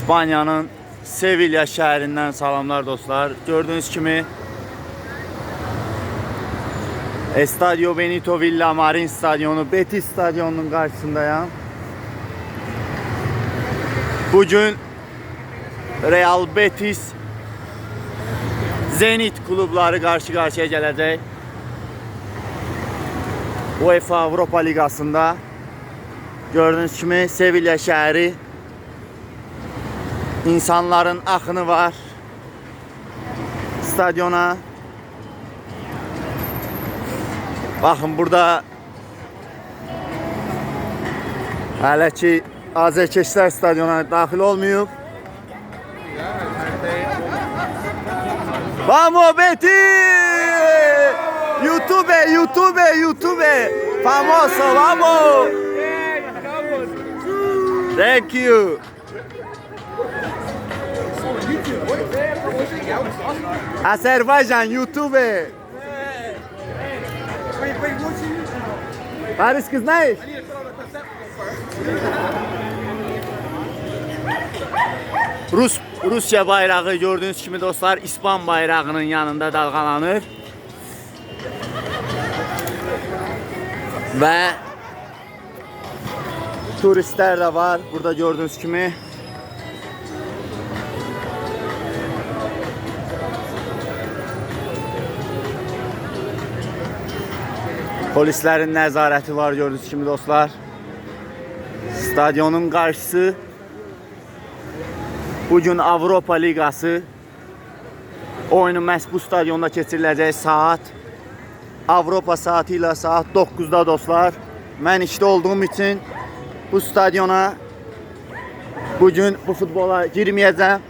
İspanya'nın Sevilla şehrinden salamlar dostlar. Gördüğünüz kimi Estadio Benito Villamarin stadyonu Betis stadyonunun karşısındayım. Bugün Real Betis Zenit klubları karşı karşıya gelecek. UEFA Avrupa Ligasında gördüğünüz kimi Sevilla şehri insanların akını var. Stadyona Bakın burada Hələ ki Azərkeşlər stadiona daxil olmayıb. Vamos Betis! YouTube, YouTube, YouTube! Famoso, vamos! Thank you. Azerbaycan YouTube. Kız ne? Rus Rusya bayrağı gördüğünüz kimi dostlar İspan bayrağının yanında dalgalanır. Ve turistler de var burada gördüğünüz kimi. Polislerin nəzarəti var gördüğünüz kimi dostlar. Stadyonun qarşısı Bugün Avropa Liqası oyunu məhz bu stadionda keçiriləcək saat Avropa saatı ilə saat 9-da dostlar. Mən işdə olduğum üçün bu stadiona bugün bu futbola girməyəcəm.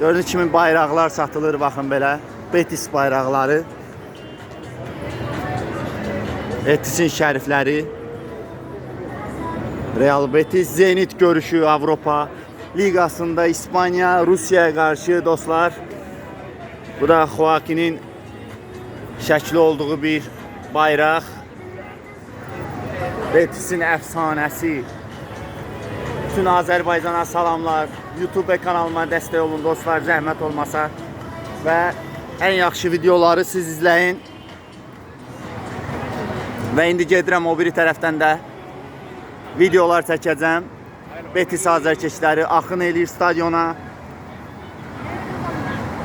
Gördüyünüz kimi bayraqlar satılır baxın belə. Betis bayraqları. Betisin şərifləri. Real Betis Zenit görüşü Avropa Ligasında İspanya Rusya'ya karşı dostlar. Bu da Joaquin'in şəkli olduğu bir bayraq. Betis'in əfsanəsi. Bütün Azərbaycana salamlar. YouTube kanalıma dəstək olun dostlar, zəhmət olmasa. Və ən yaxşı videoları siz izləyin. Və indi gedirəm o biri tərəfdən də videolar çəkəcəm. Betis azərkeşləri axın eləyir stadiona.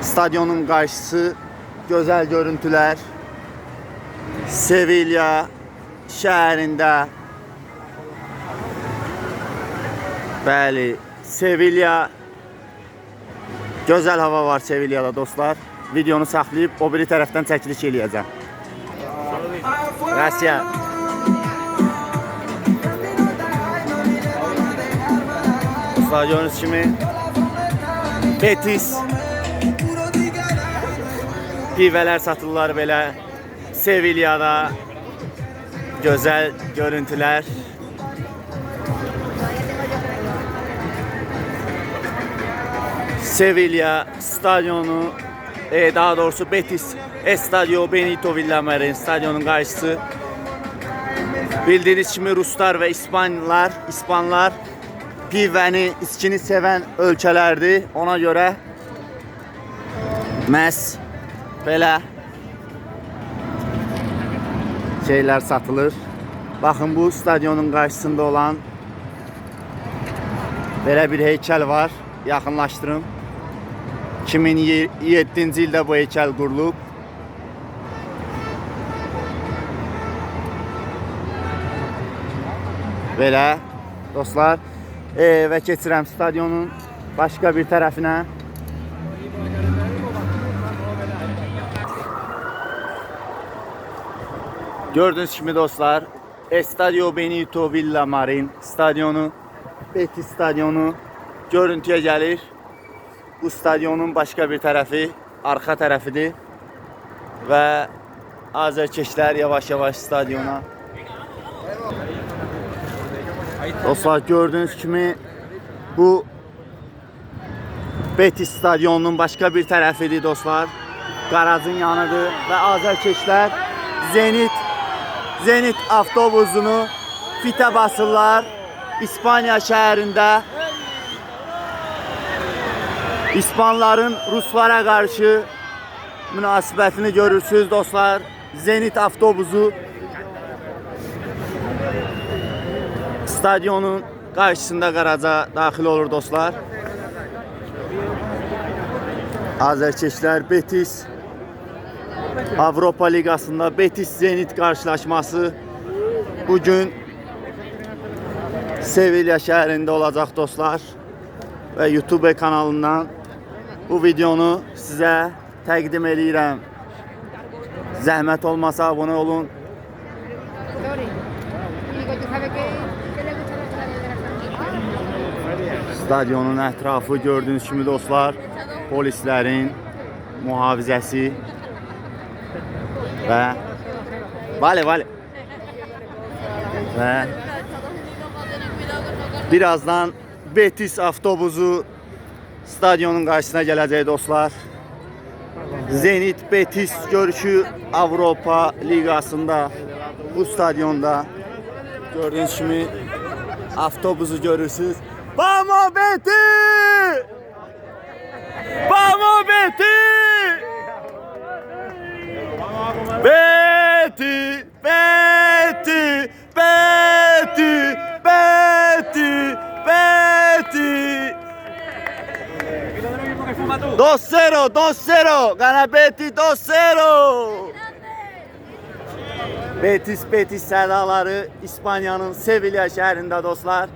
Stadyonun qarşısı gözəl görüntülər. Sevilla şəhərində Bəli, Sevilla Gözəl hava var Sevilla'da dostlar. Videonu saxlayıb o biri tərəfdən çəkiliş eləyəcəm. Gracias. Gördüğünüz kimi Betis pivələr satırlar belə Sevilla'da gözəl görüntülər. Sevilla stadyonu e, daha doğrusu Betis Estadio Benito Villamarin stadyonun karşısı. Bildiğiniz kimi Ruslar ve İspanlar, İspanlar pivəni, içkini sevən ölkələrdir. Ona görə məhz belə şeylər satılır. Baxın bu stadyonun qarşısında olan belə bir heykəl var. Yaxınlaşdırım. 2007-ci ildə bu heykəl qurulub. Belə dostlar, e, və keçirəm stadionun başqa bir tərəfinə. Gördüğünüz kimi dostlar, Estadio Benito Villamarin stadyonu, Betis stadyonu görüntüyə gəlir. Bu stadyonun başqa bir tərəfi, arxa tərəfidir. Və azərkeşlər yavaş-yavaş stadiona Dostlar gördüğünüz kimi bu Betis stadyonunun başka bir tərəfidir dostlar. Qarajın yanıdır və azərkeşlər Zenit Zenit avtobusunu fitə basırlar İspaniya şəhərində İspanların Ruslara karşı münasibətini görürsünüz dostlar. Zenit avtobusu stadyonun qarşısında qaraca daxil olur dostlar. Azərkeşlər Betis Avropa Liqasında Betis Zenit qarşılaşması bugün Sevilla şəhərində olacaq dostlar və YouTube kanalından bu videonu sizə təqdim eləyirəm. Zəhmət olmasa abunə olun. Stadionun ətrafı gördüyünüz kimi dostlar, polislərin mühafizəsi və Vale, vale. Və birazdan Betis avtobusu stadionun qarşısına gələcək dostlar. Zenit Betis görüşü Avropa Liqasında bu stadionda gördüyünüz kimi avtobusu görürsünüz. Vamos Betis! Vamos! Betis! Betis! 2-0, 2-0. Gana Betis 2-0. Betis Betis sədaları İspaniyanın Sevilla şəhərində dostlar.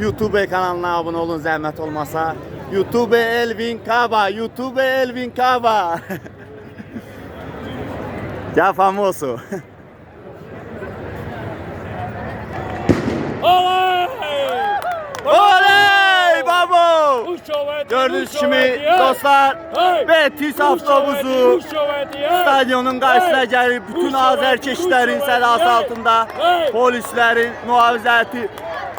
YouTube kanalına abunə olun zəhmət olmasa. YouTube Elvin Cava, YouTube Elvin Cava. Ya famoso. Gördüğünüz uşoveti, dostlar avtobusu uşoveti, hey! Stadyonun qarşısına Hey! gəlib bütün uşoveti, sədası altında Hey! polislərin mühafizəti.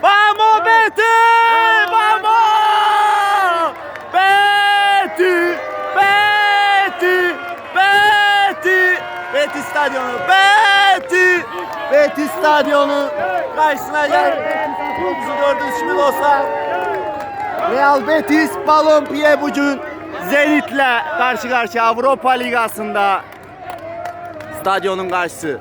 Vamos Betis! Vamos! Betis! Betis! Betis! Betis stadyonu. Betis! Betis stadyonu qarşısına gəlib Betis avtobusu gördüyünüz kimi dostlar. Real Betis Balompiye bugün Zenit'le karşı karşıya Avrupa Ligası'nda stadyonun karşısı.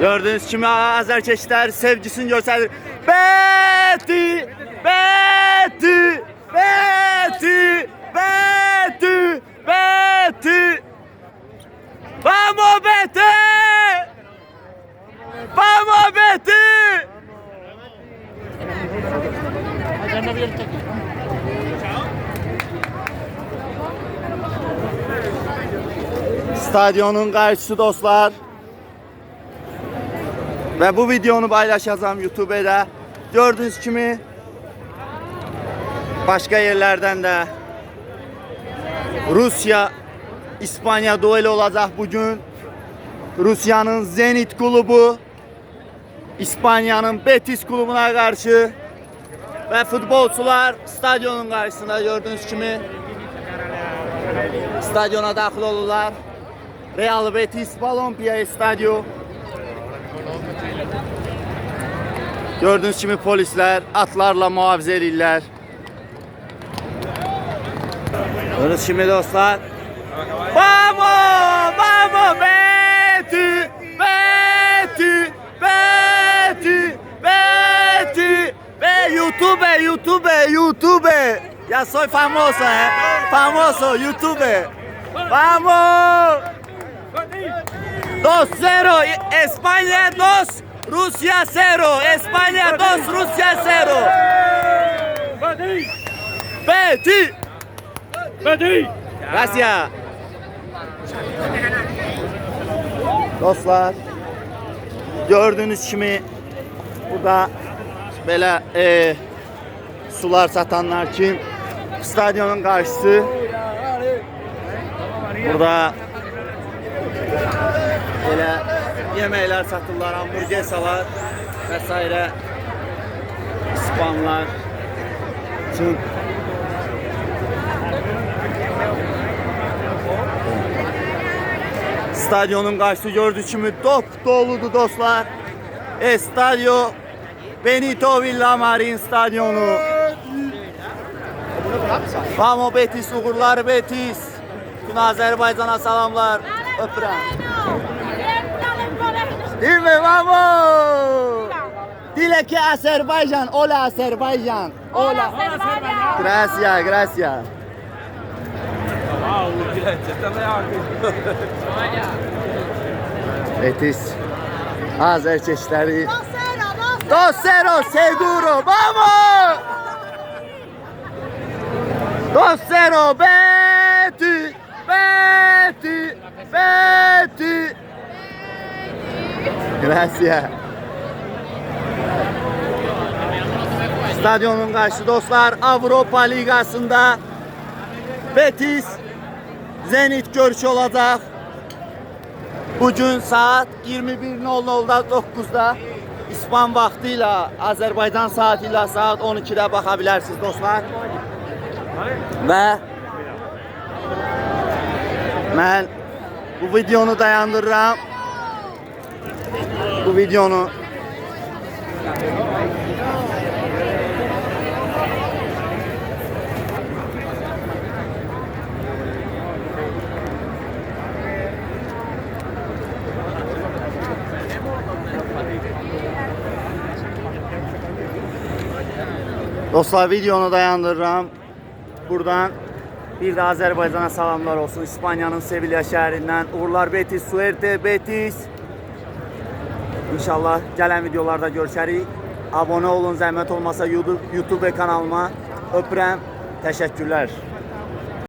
Gördüğünüz kimi Azerkeşler sevgisini gösterir. Beti! Beti! Beti! Beti! Beti! Vamos Beti! Vamos Beti! Stadyonun karşısı dostlar. Ve bu videonu paylaşacağım YouTube'da. Gördüğünüz kimi başka yerlerden de Rusya İspanya dueli olacak bugün. Rusya'nın Zenit klubu İspanya'nın Betis klubuna karşı ve futbolcular stadyonun karşısında gördüğünüz kimi stadyona daxil olurlar. Real Betis Balompiya Stadio. Gördüğünüz kimi polisler atlarla muhafaza edirlər. Gördüğünüz kimi dostlar. Vamos! Vamos! Betis! Betis! Betis! Betis! Be YouTube, YouTube, YouTube! Ya soy famoso, eh? Famoso, YouTube! Vamos! 2-0, España 2, Rusia 0, España 2, Rusia 0. Betis! Betis! Betis! Gracias. Dostlar, gördüğünüz kimi burada belə e, sular satanlar için stadyonun karşısı. Burada belə yeməklər satırlar, hamburger salar vesaire İspanlar için Stadyonun qarşısı gördüyünüz kimi dop doludur dostlar. Estadio Benito Villamarin stadyonu. Vamo Betis uğurlar Betis. Bütün Azerbaycan'a salamlar. Öpürəm. Değil mi vamo? Dile ki Azerbaycan, ola Azerbaycan. Ola. Gracias, gracias. Betis. Azer keçiləri. Docero seguro, vamos! Docero, Beti, Beti, Beti. Gracias. Stadyonun qarşı dostlar Avropa Liqasında Betis Zenit görüşü olacaq. Bugün saat 21.00'da 9'da İspan vaxtı ilə Azərbaycan saatı ilə saat 12-də baxa bilərsiniz dostlar. Və mən bu videonu dayandırıram. Bu videonu Dostlar videonu dayandırıram. Buradan bir de Azerbaycan'a salamlar olsun. İspanya'nın Sevilla şəhərindən. Uğurlar Betis, Suerte Betis. İnşallah gələn videolarda görüşərik. Abone olun, zəhmət olmasa YouTube, YouTube kanalıma. Öpürəm. Təşəkkürlər.